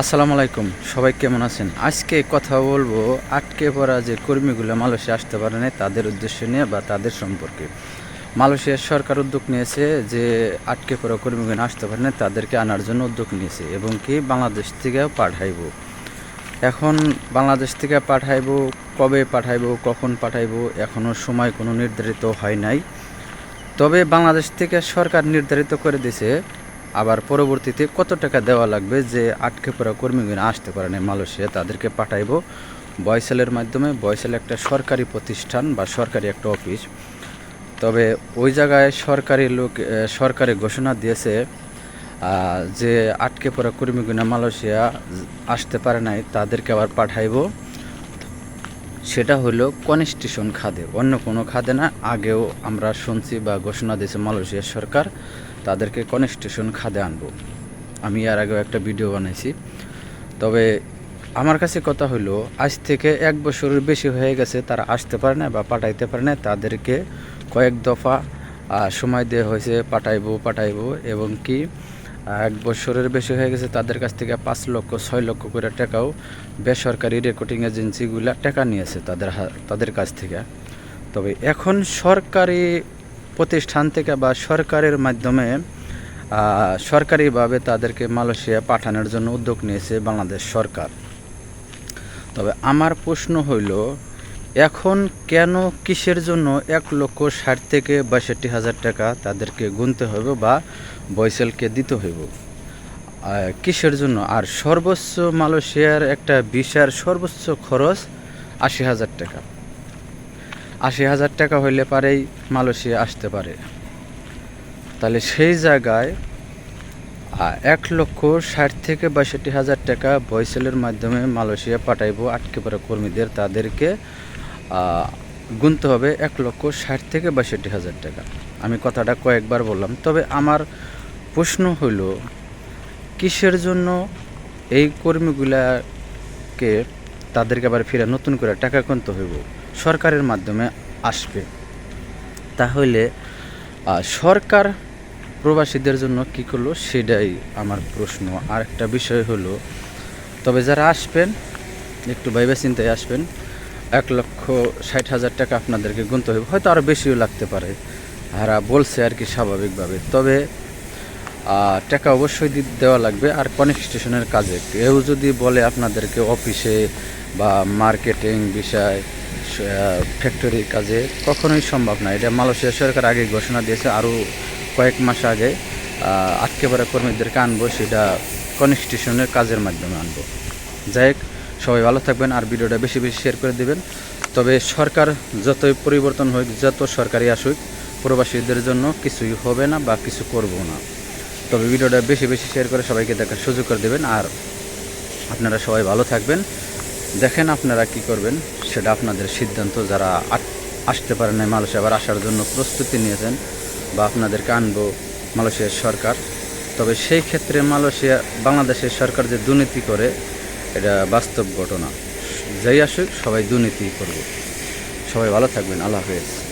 আসসালামু আলাইকুম, সবাই কেমন আছেন? আজকে কথা বলব আটকে পড়া যে কর্মীগুলো মালয়েশিয়া আসতে পারে না তাদের উদ্দেশ্য নিয়ে বা তাদের সম্পর্কে। মালয়েশিয়ার সরকার উদ্যোগ নিয়েছে যে আটকে পড়া কর্মীগুলো আসতে পারে না তাদেরকে আনার জন্য উদ্যোগ নিয়েছে এবং কি বাংলাদেশ থেকেও পাঠাইব। এখন বাংলাদেশ থেকে পাঠাইব, কবে পাঠাইব, কখন পাঠাইব এখনও সময় কোনো নির্ধারিত হয় নাই। তবে বাংলাদেশ থেকে সরকার নির্ধারিত করে দিয়েছে আবার পরবর্তীতে কত টাকা দেওয়া লাগবে যে আটকে পড়া কর্মীগুলো আসতে পারে না মালয়েশিয়া, তাদেরকে পাঠাইব। বয়সেলের মাধ্যমে, বয়সেল একটা সরকারি প্রতিষ্ঠান বা সরকারি একটা অফিস। তবে ওই জায়গায় সরকারি লোক সরকারি ঘোষণা দিয়েছে যে আটকে পড়া কর্মীগুলো মালয়েশিয়া আসতে পারে নাই, তাদেরকে আবার পাঠাইব। সেটা হলো কনস্টিটিউশন খাদে। অন্য কোনো খাদে না, আগেও আমরা শুনছি বা ঘোষণা দিয়েছে মালয়েশিয়ার সরকার। তাদেরকে কনস্টিটিউশন খাদে আনব। আমি এর আগেও একটা ভিডিও বানাইছি। তবে আমার কাছে কথা হলো, আজ থেকে এক বছরের বেশি হয়ে গেছে, তারা আসতে পারে না বা পাঠাইতে পারে না, তাদেরকে কয়েক দফা সময় দেওয়া হয়েছে, পাঠাইবো পাঠাইবো, এবং কি এক বছরের বেশি হয়ে গেছে, তাদের কাছ থেকে পাঁচ লক্ষ, ছয় লক্ষ করে টাকাও বেসরকারি রেকর্ডিং এজেন্সিগুলো টাকা নিয়েছে তাদের তাদের কাছ থেকে। তবে এখন সরকারি প্রতিষ্ঠান থেকে বা সরকারের মাধ্যমে সরকারিভাবে তাদেরকে মালয়েশিয়া পাঠানোর জন্য উদ্যোগ নিয়েছে বাংলাদেশ সরকার। তবে আমার প্রশ্ন হইল, এখন কেন কিসের জন্য এক লক্ষ ষাট থেকে বাষট্টি হাজার টাকা তাদেরকে গুনতে হবে বা বয়সেলকে দিতে হইব? কিসের জন্য? আর সর্বোচ্চ মালয়েশিয়ার একটা ভিসার সর্বোচ্চ খরচ আশি হাজার টাকা। আশি হাজার টাকা হইলে পারেই মালয়েশিয়া আসতে পারে। তাহলে সেই জায়গায় এক লক্ষ ষাট থেকে বাষট্টি হাজার টাকা বয়সেলের মাধ্যমে মালয়েশিয়া পাঠাইবো আটকে পড়া কর্মীদের। তাদেরকে গুনতে হবে এক লক্ষ ষাট থেকে বাষট্টি হাজার টাকা। আমি কথাটা কয়েকবার বললাম, তবে আমার প্রশ্ন হইল, কিসের জন্য এই কর্মীগুলাকে তাদেরকে আবার ফিরে নতুন করে টাকা গুনতে হইব? সরকারের মাধ্যমে আসবে। তাহলে সরকার প্রবাসীদের জন্য কি করল সেটাই আমার প্রশ্ন। আর একটা বিষয় হলো, তবে যারা আসবেন, একটু ভাইবে চিন্তায় আসবেন, এক লক্ষ ষাট হাজার টাকা আপনাদেরকে গুনতে হবে। হয়তো আরও বেশিও লাগতে পারে। হারা বলছে আর কি স্বাভাবিকভাবে। তবে টাকা অবশ্যই দেওয়া লাগবে। আর কনস্টিটিউশনের কাজে কেউ যদি বলে আপনাদেরকে অফিসে বা মার্কেটিং বিষয় ফ্যাক্টরির কাজে কখনোই সম্ভব না। এটা মালয়েশিয়া সরকার আগে ঘোষণা দিয়েছে, আরও কয়েক মাস আগে আটকে পড়া কর্মীদেরকে আনব, সেটা কনস্টিটিউশনের কাজের মাধ্যমে আনব। যাই হোক, সবাই ভালো থাকবেন আর ভিডিওটা বেশি বেশি শেয়ার করে দেবেন। তবে সরকার যতই পরিবর্তন হোক, যত সরকারি আসুক, প্রবাসীদের জন্য কিছুই হবে না বা কিছু করব না। তবে ভিডিওটা বেশি বেশি শেয়ার করে সবাইকে দেখার সুযোগ করে দেবেন। আর আপনারা সবাই ভালো থাকবেন। দেখেন আপনারা কি করবেন। সেটা আপনাদের সিদ্ধান্ত। যারা আসতে পারেন নাই মালয়েশিয়া আবার আসার জন্য প্রস্তুতি নিয়েছেন বা আপনাদেরকে আনব মালয়েশিয়ার সরকার। তবে সেই ক্ষেত্রে মালয়েশিয়া বাংলাদেশের সরকার যে দুর্নীতি করে, এটা বাস্তব ঘটনা। যাই আসুক, সবাই দুর্নীতি করবে। সবাই ভালো থাকবেন। আল্লাহ হাফেজ।